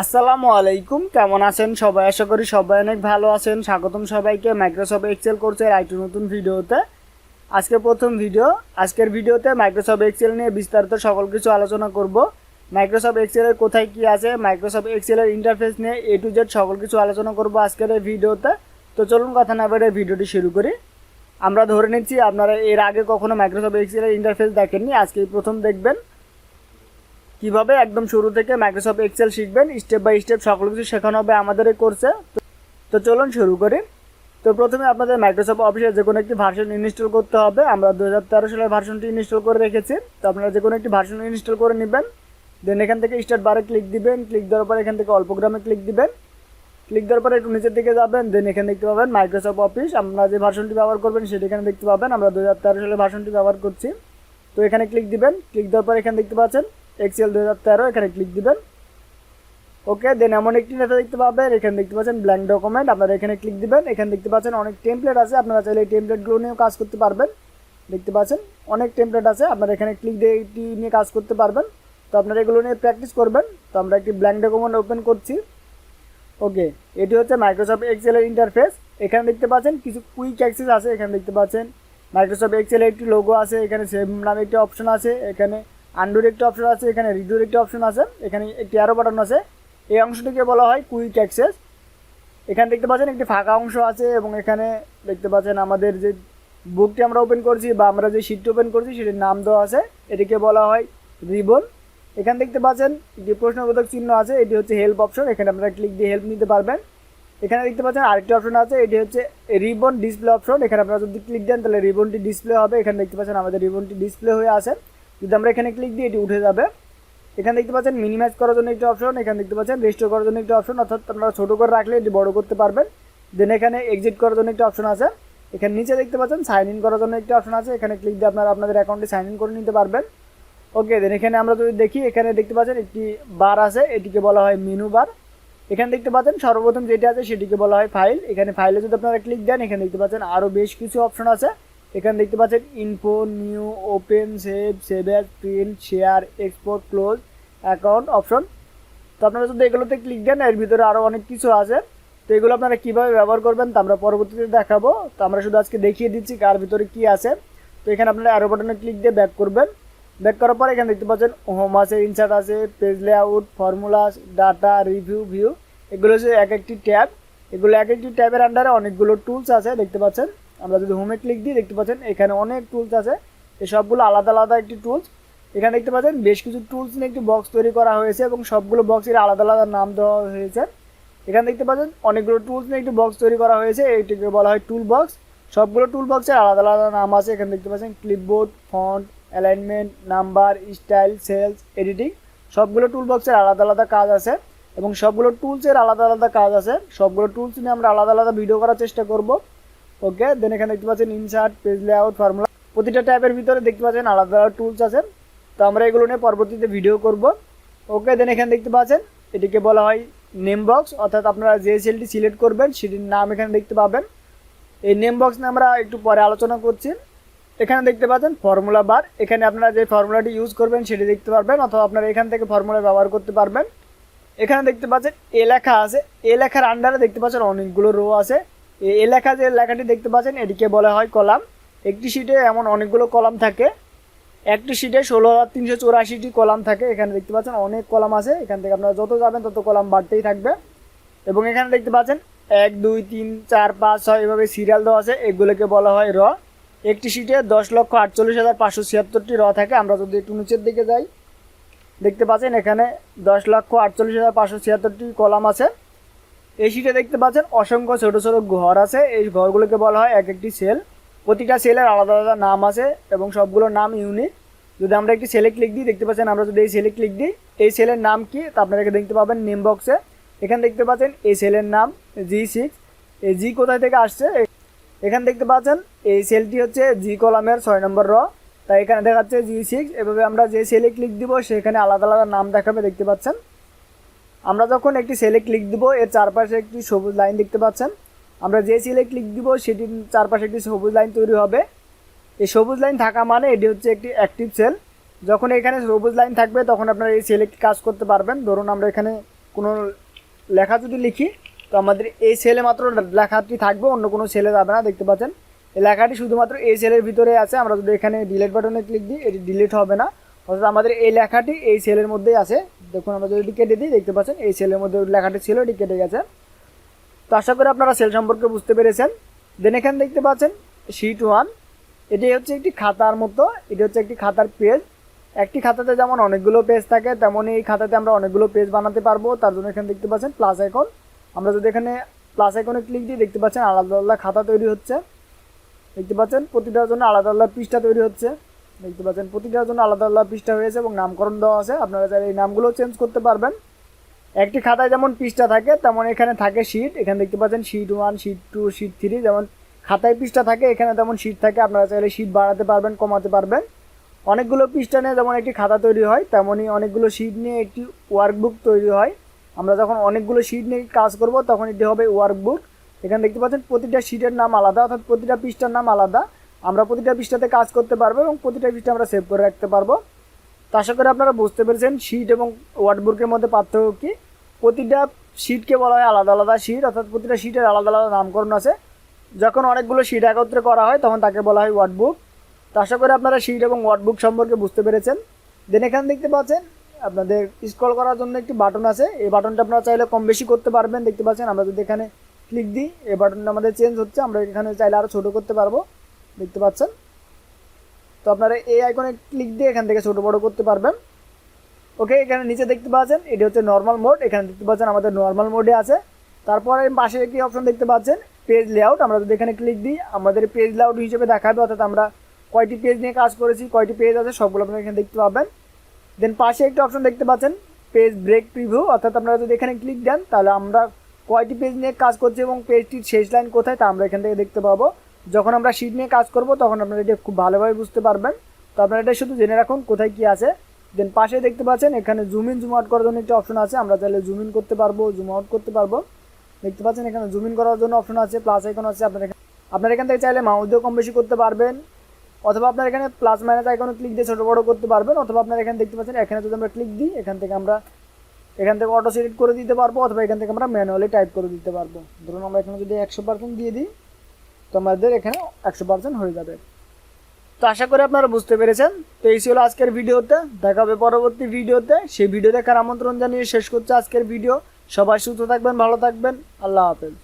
আসসালামু আলাইকুম, কেমন আছেন সবাই? আশা করি সবাই অনেক ভালো আছেন। স্বাগতম সবাইকে মাইক্রোসফট এক্সেল কোর্সের আরেকটি নতুন ভিডিওতে। আজকের প্রথম ভিডিও। আজকের ভিডিওতে মাইক্রোসফট এক্সেল নিয়ে বিস্তারিত সকল কিছু আলোচনা করব। মাইক্রোসফট এক্সেলের কোথায় কি আছে? মাইক্রোসফট এক্সেলের ইন্টারফেস নিয়ে এ টু জেড সকল কিছু আলোচনা করব আজকের এই ভিডিওতে। তো চলুন কথা না বেড়ে ভিডিওটি শুরু করি। আমরা ধরে নিচ্ছি, আপনারা এর আগে কখনো মাইক্রোসফট এক্সেলের ইন্টারফেস দেখেননি আজকে প্রথম দেখবেন। কীভাবে একদম শুরু থেকে মাইক্রোসফট এক্সেল শিখবেন স্টেপ বাই স্টেপ সকল কিছু শেখানো হবে আমাদের এই কোর্সে তো চলুন শুরু করি। তো প্রথমে আপনাদের মাইক্রোসফট অফিসে যে কোনো একটি ভার্সন ইনস্টল করতে হবে। আমরা দু হাজার তেরো সালের ভার্সনটি ইনস্টল করে রেখেছি। তো আপনারা যে কোনো একটি ভার্সন ইনস্টল করে নেবেন। দেন এখান থেকে স্টার্ট বারে ক্লিক দিবেন। ক্লিক দেওয়ার পর এখান থেকে অল্প গ্রামে ক্লিক দিবেন। ক্লিক দেওয়ার পরে একটু নিচের দিকে যাবেন। দেন এখানে দেখতে পাবেন মাইক্রোসফট অফিস আপনারা যে ভার্সনটি ব্যবহার করবেন সেটা এখানে দেখতে পাবেন। আমরা দু হাজার তেরো সালের ভার্সনটি ব্যবহার করছি। তো এখানে ক্লিক দিবেন। ক্লিক দেওয়ার পর এখানে দেখতে পাচ্ছেন এক্সেল দু হাজার তেরো, এখানে ক্লিক দিবেন। ওকে দেন এমন একটি নেতা দেখতে পাবেন। এখানে দেখতে পাচ্ছেন ব্ল্যাঙ্ক ডকুমেন্ট আপনারা এখানে ক্লিক দিবেন। এখানে দেখতে পাচ্ছেন অনেক টেমপ্লেট আছে। আপনারা চাইলে এই টেমপ্লেটগুলো নিয়েও কাজ করতে পারবেন। দেখতে পাচ্ছেন অনেক টেমপ্লেট আছে। আপনারা এখানে ক্লিক দিয়ে এটি নিয়ে কাজ করতে পারবেন। তো আপনারা এগুলো নিয়ে প্র্যাকটিস করবেন। তো আমরা একটি ব্ল্যাঙ্ক ডকুমেন্ট ওপেন করছি। ওকে এটি হচ্ছে মাইক্রোসফট এক্সেলের ইন্টারফেস এখানে দেখতে পাচ্ছেন কিছু কুইক অ্যাক্সেস আছে। এখানে দেখতে পাচ্ছেন মাইক্রোসফট এক্সেলের একটি লোগো আছে। এখানে সেভ নামে একটি অপশন আছে। এখানে আন্ডুর একটি অপশন আছে, এখানে রিডুর একটি অপশন আছে, এখানে একটি আরও বাটন আছে। এই অংশটিকে বলা হয় কুইক অ্যাক্সেস এখানে দেখতে পাচ্ছেন একটি ফাঁকা অংশ আছে এবং এখানে দেখতে পাচ্ছেন আমাদের যে বুকটি আমরা ওপেন করছি বা আমরা যে শিটটি ওপেন করছি সেটির নাম দেওয়া আছে। এটিকে বলা হয় রিবন এখানে দেখতে পাচ্ছেন একটি প্রশ্নবোধক চিহ্ন আছে, এটি হচ্ছে হেল্প অপশন এখানে আপনারা ক্লিক দিয়ে হেল্প নিতে পারবেন। এখানে দেখতে পাচ্ছেন আরেকটি অপশন আছে, এটি হচ্ছে রিবন ডিসপ্লে অপশন এখানে আপনারা যদি ক্লিক দেন তাহলে রিবনটি ডিসপ্লে হবে। এখানে দেখতে পাচ্ছেন আমাদের রিবনটি ডিসপ্লে হয়ে আছে। যদি আমরা এখানে ক্লিক দিই এটি উঠে যাবে, এখানে দেখতে পাচ্ছেন মিনিমাইজ করার জন্য একটি অপশন এখানে দেখতে পাচ্ছেন রেস্টোর করার জন্য একটি অপশন অর্থাৎ আপনারা ছোটো করে রাখলে এটি বড় করতে পারবেন। দেন এখানে এক্সিট করার জন্য একটি অপশন আছে। এখানে নিচে দেখতে পাচ্ছেন সাইন ইন করার জন্য একটি অপশন আছে। এখানে ক্লিক দিয়ে আপনারা আপনাদের অ্যাকাউন্টে সাইন ইন করে নিতে পারবেন। ওকে দেন এখানে আমরা যদি দেখি, এখানে দেখতে পাচ্ছেন একটি বার আছে, এটিকে বলা হয় মেনু বার এখানে দেখতে পাচ্ছেন সর্বপ্রথম যেটি আছে সেটিকে বলা হয় ফাইল এখানে ফাইলে যদি আপনারা ক্লিক দেন, এখানে দেখতে পাচ্ছেন আরও বেশ কিছু অপশন আছে। এখানে দেখতে পাচ্ছেন info new open save save as print share export close account option তো আপনারা যদি এগুলোতে ক্লিক দেন, এর ভিতরে আরও অনেক কিছু আছে। তো এগুলো আপনারা কীভাবে ব্যবহার করবেন তা আমরা পরবর্তীতে দেখাবো। তো আমরা শুধু আজকে দেখিয়ে দিচ্ছি কার ভিতরে কী আছে। তো এখানে আপনারা অ্যারো বাটনে ক্লিক দিয়ে ব্যাক করবেন। ব্যাক করার পর এখানে দেখতে পাচ্ছেন হোম আছে ইনসার্ট আছে page layout formula data review view এগুলো হচ্ছে এক একটি ট্যাব। এগুলো এক একটি ট্যাবের আন্ডারে অনেকগুলো টুলস আছে, দেখতে পাচ্ছেন। আমরা যদি হোমে ক্লিক দিই দেখতে পাচ্ছেন, এখানে অনেক টুলস আছে। এই সবগুলো আলাদা আলাদা একটি টুলস এখানে দেখতে পাচ্ছেন, বেশ কিছু টুলস নিয়ে একটি বক্স তৈরি করা হয়েছে এবং সবগুলো বক্সের আলাদা আলাদা নাম দেওয়া হয়েছে। এখানে দেখতে পাচ্ছেন, অনেকগুলো টুলস নিয়ে একটি বক্স তৈরি করা হয়েছে। এইটিকে বলা হয় টুল বক্স সবগুলো টুল বক্সের আলাদা আলাদা নাম আছে। এখানে দেখতে পাচ্ছেন clipboard font alignment number style cells editing সবগুলো টুল বক্সের আলাদা আলাদা কাজ আছে এবং সবগুলো টুলসের আলাদা আলাদা কাজ আছে। সবগুলো টুলস নিয়ে আমরা আলাদা আলাদা ভিডিও করার চেষ্টা করব। ওকে দেন এখানে দেখতে পাচ্ছেন ইনসার্ট পেজ লেআউট ফর্মুলা প্রতিটা ট্যাবের ভিতরে দেখতে পাচ্ছেন আলাদা আলাদা টুলস আছে তো আমরা এগুলো নিয়ে পরবর্তীতে ভিডিও করব। ওকে দেন এখানে দেখতে পাচ্ছেন এটিকে বলা হয় নেম বক্স অর্থাৎ আপনারা যে সেলটি সিলেক্ট করবেন, সেটির নাম এখানে দেখতে পাবেন। এই নেম বক্স নিয়ে আমরা একটু পরে আলোচনা করছি। এখানে দেখতে পাচ্ছেন ফর্মুলা বার এখানে আপনারা যে ফর্মুলাটি ইউজ করবেন, সেটি দেখতে পারবেন, অথবা আপনারা এখান থেকে ফর্মুলা ব্যবহার করতে পারবেন। এখানে দেখতে পাচ্ছেন এ লেখা আছে। এ লেখার আন্ডারে দেখতে পাচ্ছেন অনেকগুলো রো আছে। এই লেখা যে লেখাটি দেখতে পাচ্ছেন, এটিকে বলা হয় কলাম। একটি শিটে এমন অনেকগুলো কলাম থাকে। একটি শিটে ষোলো হাজার তিনশো চৌরাশিটি কলাম থাকে। এখানে দেখতে পাচ্ছেন অনেক কলাম আছে। এখান থেকে আপনারা যত যাবেন, তত কলাম বাড়তেই থাকবে। এবং এখানে দেখতে পাচ্ছেন, এক, দুই, তিন, চার, পাঁচ, ছয় এভাবে সিরিয়াল দেওয়া আছে। এগুলোকে বলা হয় র। একটি শিটে দশ লক্ষ আটচল্লিশ হাজার পাঁচশো ছিয়াত্তরটি র থাকে। আমরা যদি একটু নিচের দিকে যাই, দেখতে পাচ্ছেন এখানে দশ লক্ষ আটচল্লিশ হাজার পাঁচশো ছিয়াত্তরটি কলাম আছে। এই শিটে দেখতে পাচ্ছেন অসংখ্য ছোটো ছোটো ঘর আছে। এই ঘরগুলোকে বলা হয় এক একটি সেল। প্রতিটা সেলের আলাদা আলাদা নাম আছে এবং সবগুলোর নাম ইউনিক যদি আমরা একটি সেলে ক্লিক দিই, দেখতে পাচ্ছেন আমরা যদি এই সেলে ক্লিক দিই, এই সেলের নাম কি? তা আপনারা দেখতে পাবেন নেম বক্সে এখানে দেখতে পাচ্ছেন এই সেলের নাম জি সিক্স এই জি কোথায় থেকে আসছে? এখানে দেখতে পাচ্ছেন এই সেলটি হচ্ছে জি কলামের ছয় নম্বর র তাই এখানে দেখাচ্ছে জি সিক্স এভাবে আমরা যে সেলে ক্লিক দিব, সেখানে আলাদা আলাদা নাম দেখাবে, দেখতে পাচ্ছেন। আমরা যখন একটি সেলে ক্লিক দিব, এর চারপাশে একটি সবুজ লাইন দেখতে পাচ্ছেন। আমরা যে সেলে ক্লিক দিব, সেটির চারপাশে একটি সবুজ লাইন তৈরি হবে। এই সবুজ লাইন থাকা মানে এটি হচ্ছে একটি অ্যাক্টিভ সেল যখন এখানে সবুজ লাইন থাকবে, তখন আপনারা এই সেলে কাজ করতে পারবেন। ধরুন, আমরা এখানে কোনো লেখা যদি লিখি, তো আমাদের এই সেলে মাত্র লেখাটি থাকবে, অন্য কোনো সেলে যাবে না, দেখতে পাচ্ছেন। এই লেখাটি শুধুমাত্র এই সেলের ভিতরে আছে। আমরা যদি এখানে ডিলিট বাটনে ক্লিক দিই, এটি ডিলিট হবে না। অর্থাৎ আমাদের এই লেখাটি এই সেলের মধ্যেই আছে। দেখুন, আমরা যদি কেটে দিই, দেখতে পাচ্ছেন, এই সেলের মধ্যে লেখাটি ছিল, এটি কেটে গেছে। তো আশা করি আপনারা সেল সম্পর্কে বুঝতে পেরেছেন। দেন এখানে দেখতে পাচ্ছেন শিট ওয়ান এটি হচ্ছে একটি খাতার মতো, এটি হচ্ছে একটি খাতার পেজ একটি খাতাতে যেমন অনেকগুলো পেজ থাকে, তেমনই এই খাতাতে আমরা অনেকগুলো পেজ বানাতে পারব। তার জন্য এখানে দেখতে পাচ্ছেন প্লাস আইকন আমরা যদি এখানে প্লাস আইকনে ক্লিক দিই, দেখতে পাচ্ছেন আলাদা আলাদা খাতা তৈরি হচ্ছে। দেখতে পাচ্ছেন, প্রতিটার জন্য আলাদা আলাদা পৃষ্ঠা তৈরি হচ্ছে। দেখতে পাচ্ছেন, প্রতিটার জন্য আলাদা আলাদা পৃষ্ঠা হয়েছে এবং নামকরণ দেওয়া আছে। আপনারা চাইলে এই নামগুলো চেঞ্জ করতে পারবেন। একটি খাতায় যেমন পৃষ্ঠা থাকে, তেমন এখানে থাকে শিট এখানে দেখতে পাচ্ছেন sheet one sheet two sheet three যেমন খাতায় পৃষ্ঠা থাকে, এখানে তেমন শিট থাকে। আপনারা চাইলে শিট বাড়াতে পারবেন, কমাতে পারবেন। অনেকগুলো পৃষ্ঠা নিয়ে যেমন একটি খাতা তৈরি হয়, তেমনই অনেকগুলো শিট নিয়ে একটি ওয়ার্কবুক তৈরি হয়। আমরা যখন অনেকগুলো শিট নিয়ে কাজ করব, তখন এটি হবে ওয়ার্কবুক এখানে দেখতে পাচ্ছেন, প্রতিটা শিটের নাম আলাদা, অর্থাৎ প্রতিটা পৃষ্ঠার নাম আলাদা। আমরা প্রতিটা পৃষ্ঠাতে কাজ করতে পারব এবং প্রতিটা পৃষ্ঠা আমরা সেভ করে রাখতে পারব। তা আশা করি আপনারা বুঝতে পেরেছেন শিট এবং ওয়ার্ডবুকের মধ্যে পার্থক্য কী? প্রতিটা শিটকে বলা হয় আলাদা আলাদা শিট অর্থাৎ প্রতিটা শিটের আলাদা আলাদা নামকরণ আছে। যখন অনেকগুলো শিট একত্রে করা হয়, তখন তাকে বলা হয় ওয়ার্ডবুক তো আশা করি আপনারা শিট এবং ওয়ার্ডবুক সম্পর্কে বুঝতে পেরেছেন। দেন এখানে দেখতে পাচ্ছেন, আপনাদের স্ক্রল করার জন্য একটি বাটন আছে। এই বাটনটা আপনারা চাইলে কম বেশি করতে পারবেন। দেখতে পাচ্ছেন, আমরা যদি এখানে ক্লিক দিই, এই বাটনটা আমাদের চেঞ্জ হচ্ছে। আমরা এখানে চাইলে আরও ছোটো করতে পারব। দেখতে পাচ্ছেন? তো আপনারা এই আইকনে ক্লিক দিয়ে এখান থেকে ছোটো বড়ো করতে পারবেন। ওকে এখানে নিচে দেখতে পাচ্ছেন, এটি হচ্ছে নর্মাল মোড এখানে দেখতে পাচ্ছেন আমাদের নর্মাল মোডে আছে। তারপরে পাশে একটি অপশন দেখতে পাচ্ছেন পেজ লেআউট আমরা যদি এখানে ক্লিক দিই, আমাদের পেজ লেআউট হিসেবে দেখাবে, অর্থাৎ আমরা কয়টি পেজ নিয়ে কাজ করেছি, কয়টি পেজ আছে, সবগুলো আপনারা এখানে দেখতে পাবেন। দেন পাশে একটা অপশন দেখতে পাচ্ছেন পেজ ব্রেক প্রিভিউ অর্থাৎ আপনারা যদি এখানে ক্লিক দেন, তাহলে আমরা কয়টি পেজ নিয়ে কাজ করছি এবং পেজটির শেষ লাইন কোথায়, তা আমরা এখান থেকে দেখতে পাবো। যখন আমরা শিট নিয়ে কাজ করব, তখন আপনারা এটা খুব ভালোভাবে বুঝতে পারবেন। তো আপনারা এটা শুধু জেনে রাখুন কোথায় কি আছে। দেন পাশে দেখতে পাচ্ছেন, এখানে জুম ইন জুম আউট করার জন্য একটা অপশন আছে। আমরা চাইলে জুম ইন করতে পারব জুম আউট করতে পারব। দেখতে পাচ্ছেন, এখানে জুম ইন করার জন্য অপশন আছে প্লাস আইকন আছে। আপনার এখানে আপনার এখান থেকে চাইলে মাউস দিয়েও কম বেশি করতে পারবেন। অথবা আপনার এখানে প্লাস মাইনাস আইকনে ক্লিক দিয়ে ছোটো বড়ো করতে পারবেন। অথবা আপনার এখানে দেখতে পাচ্ছেন, এখানে যদি আমরা ক্লিক দিই, এখান থেকে আমরা এখান থেকে অটো সিলেক্ট করে দিতে পারব। অথবা এখান থেকে আমরা ম্যানুয়ালি টাইপ করে দিতে পারব। ধরুন আমরা এখানে যদি একশো পার্সেন্ট দিয়ে দিই তো আমাদের এখানে একশো পার্সেন্ট হয়ে যাবে। তো আশা করি আপনারা বুঝতে পেরেছেন। তো এই ছিল আজকের ভিডিওতে। দেখা হবে পরবর্তী ভিডিওতে। সেই ভিডিও দেখার আমন্ত্রণ জানিয়ে শেষ করছে আজকের ভিডিও। সবাই সুস্থ থাকবেন, ভালো থাকবেন। আল্লাহ হাফেজ।